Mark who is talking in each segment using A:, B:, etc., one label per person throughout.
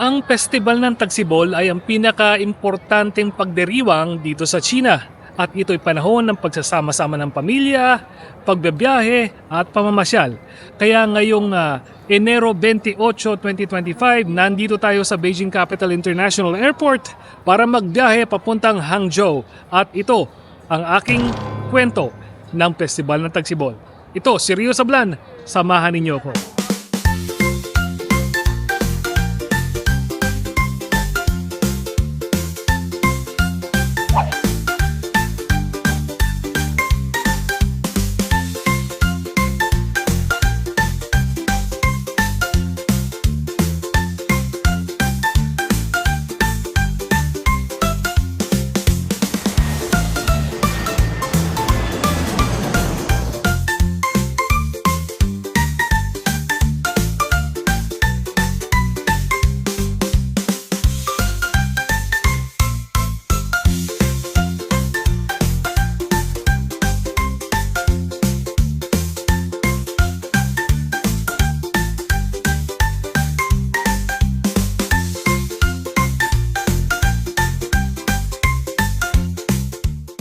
A: Ang Festival ng Tagsibol ay ang pinaka-importanteng pagdiriwang dito sa China at ito'y panahon ng pagsasama-sama ng pamilya, pagbebiyahe at pamamasyal. Kaya ngayong ah, Enero 28, 2025, nandito tayo sa Beijing Capital International Airport para magbiyahe papuntang Hangzhou at ito ang aking kwento ng Festival ng Tagsibol. Ito, si Rio Sablan. Samahan ninyo ako.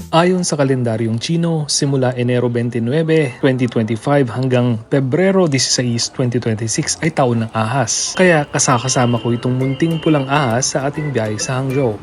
A: Ayon sa kalendaryong Chino, simula Enero 29, 2025 hanggang Pebrero 16, 2026 ay taon ng ahas. Kaya kasakasama ko itong munting pulang ahas sa ating biyahe sa Hangzhou.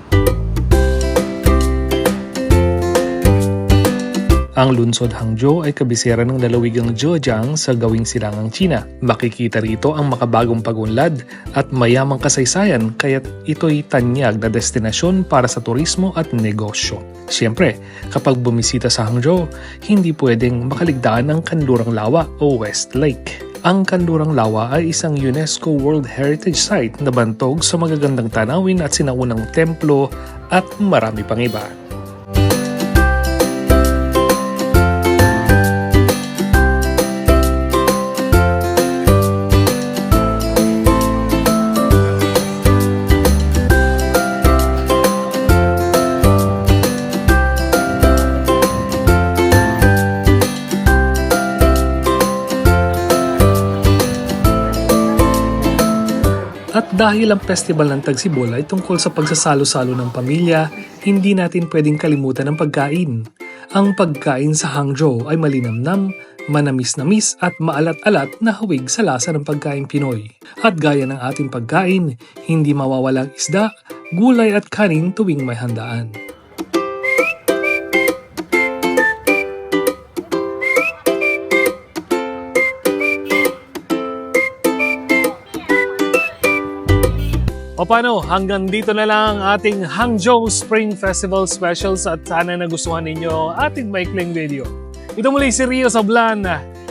A: Ang lungsod Hangzhou ay kabisera ng lalawigang Zhejiang sa gawing silangang China. Makikita rito ang makabagong pagunlad at mayamang kasaysayan kaya't ito'y tanyag na destinasyon para sa turismo at negosyo. Siyempre, kapag bumisita sa Hangzhou, hindi pwedeng makaligtaan ng Kanlurang Lawa o West Lake. Ang Kanlurang Lawa ay isang UNESCO World Heritage Site na bantog sa magagandang tanawin at sinaunang templo at marami pang iba. At dahil ang festival ng Tagsibol ay tungkol sa pagsasalo-salo ng pamilya, hindi natin pwedeng kalimutan ang pagkain. Ang pagkain sa Hangzhou ay malinamnam, manamis-namis at maalat-alat na hawig sa lasa ng pagkain Pinoy. At gaya ng ating pagkain, hindi mawawalang isda, gulay at kanin tuwing may handaan. O paano, hanggang dito na lang ang ating Hangzhou Spring Festival Specials at sana nagustuhan ninyo ating maikling video. Ito muli si Rio Sablan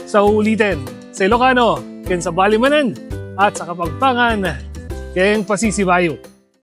A: sa ulitin sa Ilocano, ken sa Balimanan at sa Kapagpangan, kayang pasisibayo.